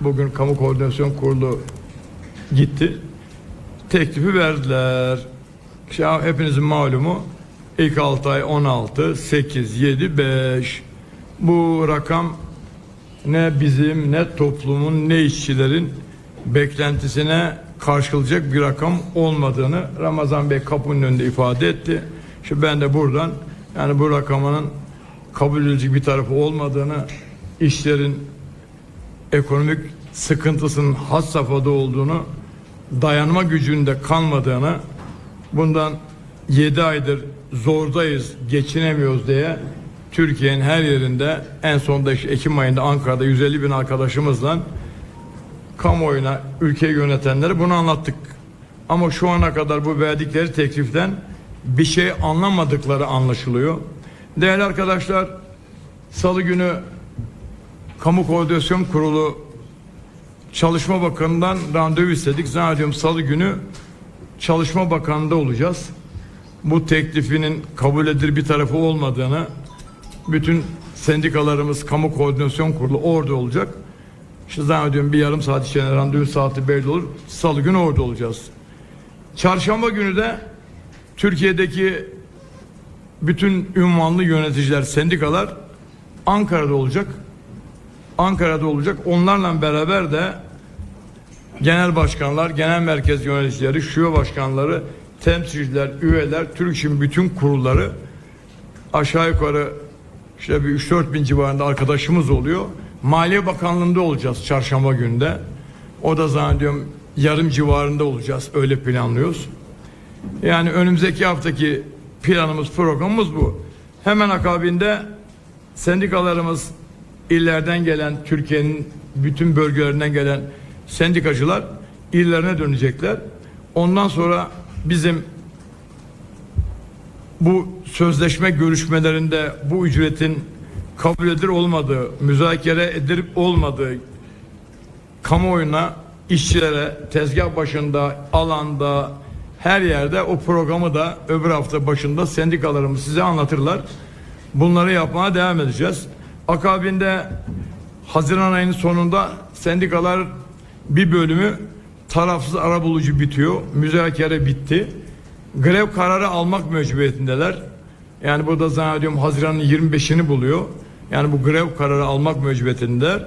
Bugün Kamu Koordinasyon Kurulu gitti. Teklifi verdiler. İşte hepinizin malumu ilk 6 ay 16, 8, 7, 5. Bu rakam ne bizim ne toplumun ne işçilerin beklentisine karşılayacak bir rakam olmadığını Ramazan Bey kapının önünde ifade etti. İşte ben de buradan yani bu rakamının kabul edilecek bir tarafı olmadığını işlerin ekonomik sıkıntısının has safhada olduğunu dayanma gücünde kalmadığını bundan 7 aydır zordayız geçinemiyoruz diye Türkiye'nin her yerinde en işte Ekim ayında Ankara'da 150 bin arkadaşımızla kamuoyuna ülkeyi yönetenlere bunu anlattık. Ama şu ana kadar bu verdikleri tekliften bir şey anlamadıkları anlaşılıyor. Değerli arkadaşlar, Salı günü Kamu Koordinasyon Kurulu Çalışma Bakanı'ndan randevu istedik. Zannediyorum Salı günü Çalışma Bakanı'nda olacağız. Bu teklifinin kabul edilir bir tarafı olmadığını bütün sendikalarımız Kamu Koordinasyon Kurulu orada olacak. İşte zannediyorum bir yarım saat içinde randevu saati belli olur. Salı günü orada olacağız. Çarşamba günü de Türkiye'deki bütün ünvanlı yöneticiler, sendikalar Ankara'da olacak. Ankara'da olacak. Onlarla beraber de genel başkanlar, genel merkez yöneticileri, şube başkanları, temsilciler, üyeler, Türk İş'in bütün kurulları aşağı yukarı işte bir 3-4 bin civarında arkadaşımız oluyor. Maliye Bakanlığı'nda olacağız çarşamba günde. O da zannediyorum yarım civarında olacağız. Öyle planlıyoruz. Yani önümüzdeki haftaki planımız, programımız bu. Hemen akabinde sendikalarımız illerden gelen, Türkiye'nin bütün bölgelerinden gelen sendikacılar illerine dönecekler. Ondan sonra bizim bu sözleşme görüşmelerinde bu ücretin kabul edilir olmadığı, müzakere edilip olmadığı kamuoyuna, işçilere, tezgah başında, alanda, her yerde o programı da öbür hafta başında sendikalarımız size anlatırlar. Bunları yapmaya devam edeceğiz. Akabinde Haziran ayının sonunda sendikalar bir bölümü tarafsız arabulucu bitiyor. Müzakere bitti. Grev kararı almak mecburiyetindeler. Yani burada zannediyorum Haziran'ın 25'ini buluyor. Yani bu grev kararı almak mecburiyetindeler.